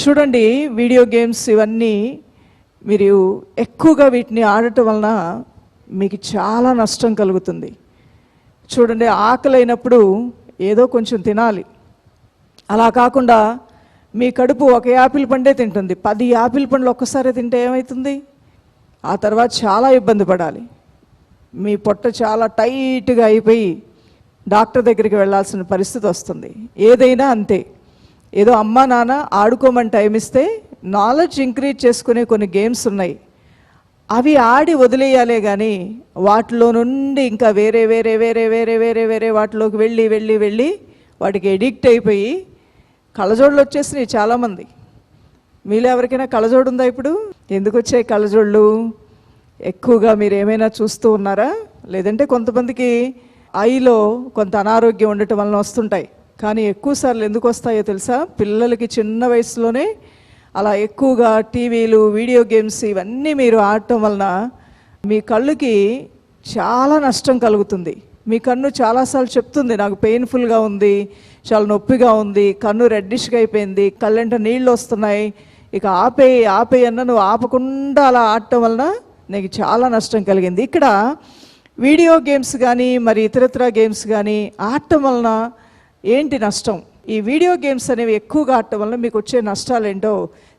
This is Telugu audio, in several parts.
చూడండి వీడియో గేమ్స్ ఇవన్నీ మీరు ఎక్కువగా వీటిని ఆడటం వలన మీకు చాలా నష్టం కలుగుతుంది. చూడండి ఆకలి అయినప్పుడు ఏదో కొంచెం తినాలి. అలా కాకుండా మీ కడుపు ఒక యాపిల్ పండే తింటుంది. పది యాపిల్ పండ్లు ఒక్కసారి తింటే ఏమవుతుంది ఆ తర్వాత చాలా ఇబ్బంది పడాలి. మీ పొట్ట చాలా టైట్గా అయిపోయి డాక్టర్ దగ్గరికి వెళ్ళాల్సిన పరిస్థితి వస్తుంది. ఏదైనా అంతే. ఏదో అమ్మా నాన్న ఆడుకోమని టైం ఇస్తే నాలెడ్జ్ ఇంక్రీజ్ చేసుకునే కొన్ని గేమ్స్ ఉన్నాయి. అవి ఆడి వదిలేయాలే కానీ వాటిలో నుండి ఇంకా వేరే వేరే వేరే వేరే వేరే వేరే వాటిలోకి వెళ్ళి వెళ్ళి వెళ్ళి వాటికి ఎడిక్ట్ అయిపోయి కళ్ళజోళ్ళు వచ్చేసినాయి చాలామంది. మీలో ఎవరికైనా కళ్ళజోడు ఉందా ఇప్పుడు? ఎందుకు వచ్చాయి కళ్ళజోళ్ళు? ఎక్కువగా మీరు ఏమైనా చూస్తూ ఉన్నారా? లేదంటే కొంతమందికి ఐలో కొంత అనారోగ్యం ఉండటం వలన వస్తుంటాయి. కానీ ఎక్కువసార్లు ఎందుకు వస్తాయో తెలుసా? పిల్లలకి చిన్న వయసులోనే అలా ఎక్కువగా టీవీలు వీడియో గేమ్స్ ఇవన్నీ మీరు ఆడటం వలన మీ కళ్ళుకి చాలా నష్టం కలుగుతుంది. మీ కన్ను చాలాసార్లు చెప్తుంది నాకు పెయిన్ఫుల్గా ఉంది చాలా నొప్పిగా ఉంది కన్ను రెడ్డిష్గా అయిపోయింది కళ్ళంట నీళ్ళు వస్తున్నాయి ఇక ఆపే ఆపే అన్న నువ్వు ఆపకుండా అలా ఆడటం వలన నీకు చాలా నష్టం కలిగింది. ఇక్కడ వీడియో గేమ్స్ కానీ మరి ఇతరత్ర గేమ్స్ కానీ ఆడటం వలన ఏంటి నష్టం? ఈ వీడియో గేమ్స్ అనేవి ఎక్కువగా ఆడటం వలన మీకు వచ్చే నష్టాలు ఏంటో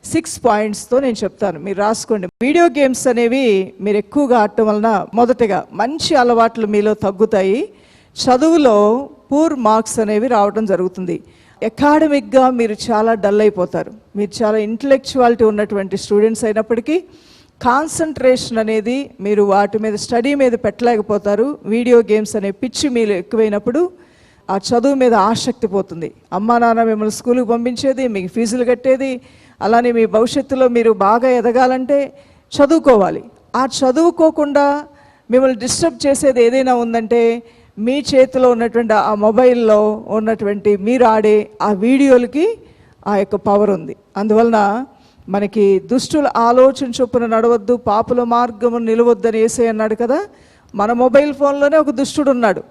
సిక్స్ పాయింట్స్తో నేను చెప్తాను. మీరు రాసుకోండి. వీడియో గేమ్స్ అనేవి మీరు ఎక్కువగా ఆడటం వలన మొదటగా మంచి అలవాట్లు మీలో తగ్గుతాయి. చదువులో పూర్ మార్క్స్ అనేవి రావడం జరుగుతుంది. అకాడమిక్గా మీరు చాలా డల్ అయిపోతారు. మీరు చాలా ఇంటలెక్చువాలిటీ ఉన్నటువంటి స్టూడెంట్స్ అయినప్పటికీ కాన్సన్ట్రేషన్ అనేది మీరు వాటి మీద స్టడీ మీద పెట్టలేకపోతారు. వీడియో గేమ్స్ అనే పిచ్చి మీరు ఎక్కువైనప్పుడు ఆ చదువు మీద ఆసక్తి పోతుంది. అమ్మా నాన్న మిమ్మల్ని స్కూల్కి పంపించేది మీకు ఫీజులు కట్టేది అలానే మీ భవిష్యత్తులో మీరు బాగా ఎదగాలంటే చదువుకోవాలి. ఆ చదువుకోకుండా మిమ్మల్ని డిస్టర్బ్ చేసేది ఏదైనా ఉందంటే మీ చేతిలో ఉన్నటువంటి ఆ మొబైల్లో ఉన్నటువంటి మీరు ఆడే ఆ వీడియోలకి ఆ యొక్క పవర్ ఉంది. అందువలన మనకి దుష్టుల ఆలోచన చొప్పున నడవద్దు పాపుల మార్గము నిలవద్దని వేసే అన్నాడు కదా మన మొబైల్ ఫోన్లోనే ఒక దుష్టుడు ఉన్నాడు.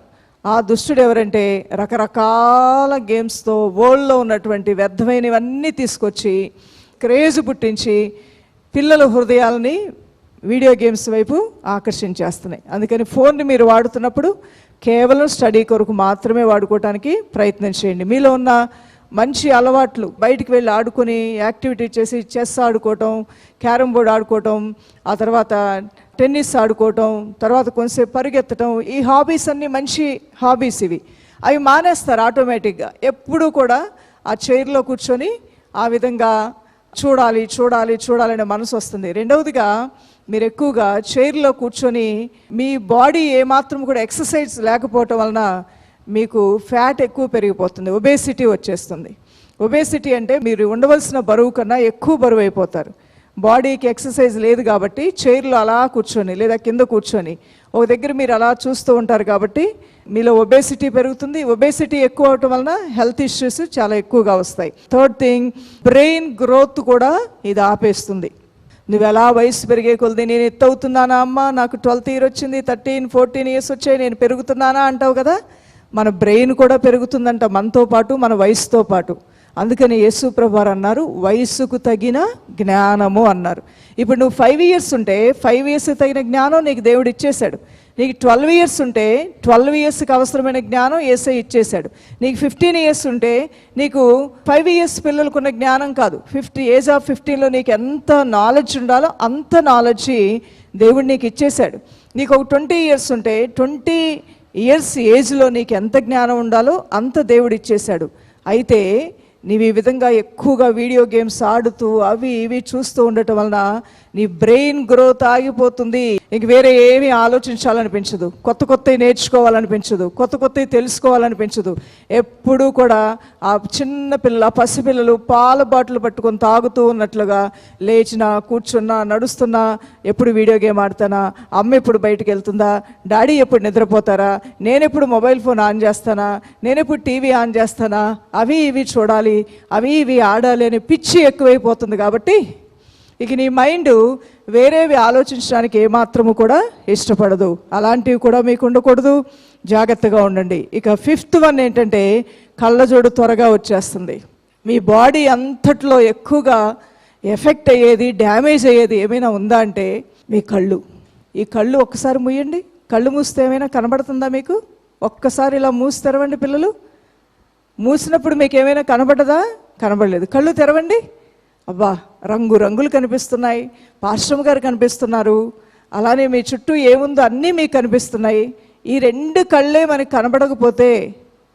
ఆ దుష్టుడు ఎవరంటే రకరకాల గేమ్స్తో వరల్డ్లో ఉన్నటువంటి వ్యర్థమైనవన్నీ తీసుకొచ్చి క్రేజ్ పుట్టించి పిల్లల హృదయాలని వీడియో గేమ్స్ వైపు ఆకర్షించేస్తున్నాయి. అందుకని ఫోన్ని మీరు వాడుతున్నప్పుడు కేవలం స్టడీ కొరకు మాత్రమే వాడుకోవడానికి ప్రయత్నం చేయండి. మీలో ఉన్న మంచి అలవాట్లు బయటికి వెళ్ళి ఆడుకొని యాక్టివిటీ చేసి చెస్ ఆడుకోవటం క్యారమ్ బోర్డ్ ఆడుకోవటం ఆ తర్వాత టెన్నిస్ ఆడుకోవటం తర్వాత కొంతసేపు పరిగెత్తటం ఈ హాబీస్ అన్నీ మంచి హాబీస్ ఇవి. అవి మానేస్తారు ఆటోమేటిక్గా. ఎప్పుడూ కూడా ఆ చైర్లో కూర్చొని ఆ విధంగా చూడాలి చూడాలి చూడాలనే మనసు వస్తుంది. రెండవదిగా మీరు ఎక్కువగా చైర్లో కూర్చొని మీ బాడీ ఏమాత్రం కూడా ఎక్సర్సైజ్ లేకపోవటం వలన మీకు ఫ్యాట్ ఎక్కువ పెరిగిపోతుంది. ఒబేసిటీ వచ్చేస్తుంది. ఒబేసిటీ అంటే మీరు ఉండవలసిన బరువు కన్నా ఎక్కువ బరువు అయిపోతారు. బాడీకి ఎక్సర్సైజ్ లేదు కాబట్టి చైర్లో అలా కూర్చొని లేదా కింద కూర్చొని ఒక దగ్గర మీరు అలా చూస్తూ ఉంటారు కాబట్టి మీలో ఒబేసిటీ పెరుగుతుంది. ఒబేసిటీ ఎక్కువ అవటం వలన హెల్త్ ఇష్యూస్ చాలా ఎక్కువగా వస్తాయి. థర్డ్ థింగ్ బ్రెయిన్ గ్రోత్ కూడా ఇది ఆపేస్తుంది. నువ్వు ఎలా వయసు పెరిగే కొలది నేను ఎత్తు అవుతున్నానా అమ్మ? నాకు ట్వెల్త్ ఇయర్ వచ్చింది థర్టీన్ ఫోర్టీన్ ఇయర్స్ వచ్చాయి నేను పెరుగుతున్నానా అంటావు కదా? మన బ్రెయిన్ కూడా పెరుగుతుందంట మనతో పాటు మన వయసుతో పాటు. అందుకని యేసు ప్రభువారు అన్నారు వయసుకు తగిన జ్ఞానము అన్నారు. ఇప్పుడు నువ్వు ఫైవ్ ఇయర్స్ ఉంటే ఫైవ్ ఇయర్స్కి తగిన జ్ఞానం నీకు దేవుడు ఇచ్చేశాడు. నీకు ట్వెల్వ్ ఇయర్స్ ఉంటే ట్వెల్వ్ ఇయర్స్కి అవసరమైన జ్ఞానం ఏసై ఇచ్చేశాడు. నీకు ఫిఫ్టీన్ ఇయర్స్ ఉంటే నీకు ఫైవ్ ఇయర్స్ పిల్లలకున్న జ్ఞానం కాదు. ఫిఫ్టీ ఏజ్ ఆఫ్ ఫిఫ్టీన్లో నీకు ఎంత నాలెడ్జ్ ఉండాలో అంత నాలెడ్జ్ దేవుడు నీకు ఇచ్చేశాడు. నీకు ఒక ట్వంటీ ఇయర్స్ ఉంటే ట్వంటీ ఇయర్స్ ఏజ్లో నీకు ఎంత జ్ఞానం ఉండాలో అంత దేవుడు ఇచ్చేశాడు. అయితే నీవు ఈ విధంగా ఎక్కువగా వీడియో గేమ్స్ ఆడుతూ అవి ఇవి చూస్తూ ఉండటం వలన నీ బ్రెయిన్ గ్రోత్ ఆగిపోతుంది. ఇంక వేరే ఏమీ ఆలోచించాలనిపించదు. కొత్త కొత్తవి నేర్చుకోవాలనిపించదు. కొత్త కొత్తవి తెలుసుకోవాలనిపించదు. ఎప్పుడూ కూడా ఆ చిన్న పిల్లలు ఆ పసిపిల్లలు పాల బాటిల్ పట్టుకొని తాగుతూ ఉన్నట్లుగా లేచినా కూర్చున్నా నడుస్తున్నా ఎప్పుడు వీడియో గేమ్ ఆడతానా? అమ్మ ఎప్పుడు బయటికి వెళ్తుందా? డాడీ ఎప్పుడు నిద్రపోతారా? నేనెప్పుడు మొబైల్ ఫోన్ ఆన్ చేస్తానా? నేను ఎప్పుడు టీవీ ఆన్ చేస్తానా? అవి ఇవి చూడాలి. అవి ఇవి ఆడాలి అనే పిచ్చి ఎక్కువైపోతుంది కాబట్టి ఇక నీ మైండ్ వేరేవి ఆలోచించడానికి ఏమాత్రము కూడా ఇష్టపడదు. అలాంటివి కూడా మీకు ఉండకూడదు. జాగ్రత్తగా ఉండండి. ఇక ఫిఫ్త్ వన్ ఏంటంటే కళ్ళజోడు త్వరగా వచ్చేస్తుంది. మీ బాడీ అంతట్లో ఎక్కువగా ఎఫెక్ట్ అయ్యేది డ్యామేజ్ అయ్యేది ఏమైనా ఉందా అంటే మీ కళ్ళు. ఈ కళ్ళు ఒక్కసారి మూయండి. కళ్ళు మూస్తే ఏమైనా కనబడుతుందా మీకు? ఒక్కసారి ఇలా మూసి తెరవండి పిల్లలు. మూసినప్పుడు మీకు ఏమైనా కనబడదా? కనబడలేదు. కళ్ళు తెరవండి. అబ్బా రంగు రంగులు కనిపిస్తున్నాయి. పాశ్రమ గారు కనిపిస్తున్నారు. అలానే మీ చుట్టూ ఏముందో అన్నీ మీకు కనిపిస్తున్నాయి. ఈ రెండు కళ్ళే మనకి కనబడకపోతే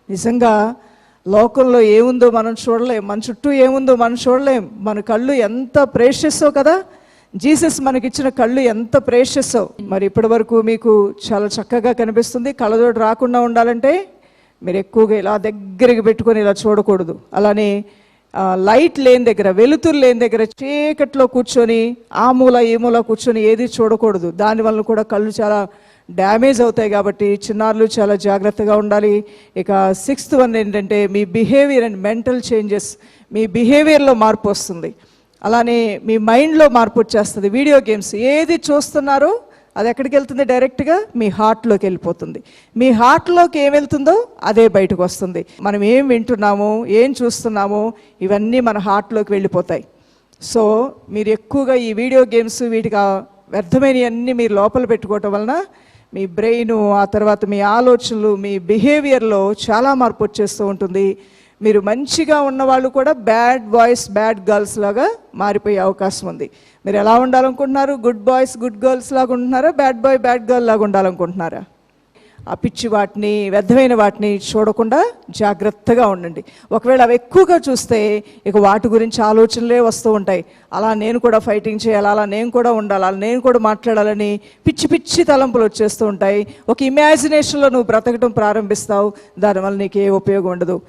నిజంగా లోకంలో ఏముందో మనం చూడలేం. మన చుట్టూ ఏముందో మనం చూడలేం. మన కళ్ళు ఎంత ప్రేషస్సో కదా? జీసస్ మనకిచ్చిన కళ్ళు ఎంత ప్రేషస్సో మరి ఇప్పటి వరకు మీకు చాలా చక్కగా కనిపిస్తుంది. కళ్ళజోడు రాకుండా ఉండాలంటే మీరు ఎక్కువగా ఇలా దగ్గరికి పెట్టుకొని ఇలా చూడకూడదు. అలానే లైట్ లేని దగ్గర వెలుతురు లేని దగ్గర చీకట్లో కూర్చొని ఆ మూల ఈ మూల కూర్చొని ఏది చూడకూడదు. దానివల్ల కూడా కళ్ళు చాలా డ్యామేజ్ అవుతాయి కాబట్టి చిన్నారులు చాలా జాగ్రత్తగా ఉండాలి. ఇక సిక్స్త్ వన్ ఏంటంటే మీ బిహేవియర్ అండ్ మెంటల్ చేంజెస్ మీ బిహేవియర్లో మార్పు వస్తుంది. అలానే మీ మైండ్లో మార్పు వచ్చేస్తుంది. వీడియో గేమ్స్ ఏది చూస్తున్నారో అది ఎక్కడికి వెళ్తుంది? డైరెక్ట్గా మీ హార్ట్లోకి వెళ్ళిపోతుంది. మీ హార్ట్లోకి ఏం వెళ్తుందో అదే బయటకు వస్తుంది. మనం ఏం వింటున్నాము ఏం చూస్తున్నామో ఇవన్నీ మన హార్ట్లోకి వెళ్ళిపోతాయి. సో మీరు ఎక్కువగా ఈ వీడియో గేమ్స్ వీటికి వ్యర్థమైనవన్నీ మీరు లోపల పెట్టుకోవటం వలన మీ బ్రెయిన్ ఆ తర్వాత మీ ఆలోచనలు మీ బిహేవియర్లో చాలా మార్పు వచ్చేస్తూ ఉంటుంది. మీరు మంచిగా ఉన్న వాళ్ళు కూడా బ్యాడ్ బాయ్స్ బ్యాడ్ గర్ల్స్ లాగా మారిపోయే అవకాశం ఉంది. మీరు ఎలా ఉండాలనుకుంటున్నారు? గుడ్ బాయ్స్ గుడ్ గర్ల్స్ లాగా ఉంటున్నారా? బ్యాడ్ బాయ్ బ్యాడ్ గర్ల్ లాగా ఉండాలనుకుంటున్నారా? ఆ పిచ్చి వాటిని వ్యర్థమైన వాటిని చూడకుండా జాగ్రత్తగా ఉండండి. ఒకవేళ అవి ఎక్కువగా చూస్తే ఇక వాటి గురించి ఆలోచనలే వస్తూ ఉంటాయి. అలా నేను కూడా ఫైటింగ్ చేయాలి అలా నేను కూడా ఉండాలి అలా నేను కూడా మాట్లాడాలని పిచ్చి పిచ్చి తలంపులు వచ్చేస్తూ ఉంటాయి. ఒక ఇమాజినేషన్లో నువ్వు బ్రతకడం ప్రారంభిస్తావు. దానివల్ల నీకు ఏ ఉపయోగం ఉండదు.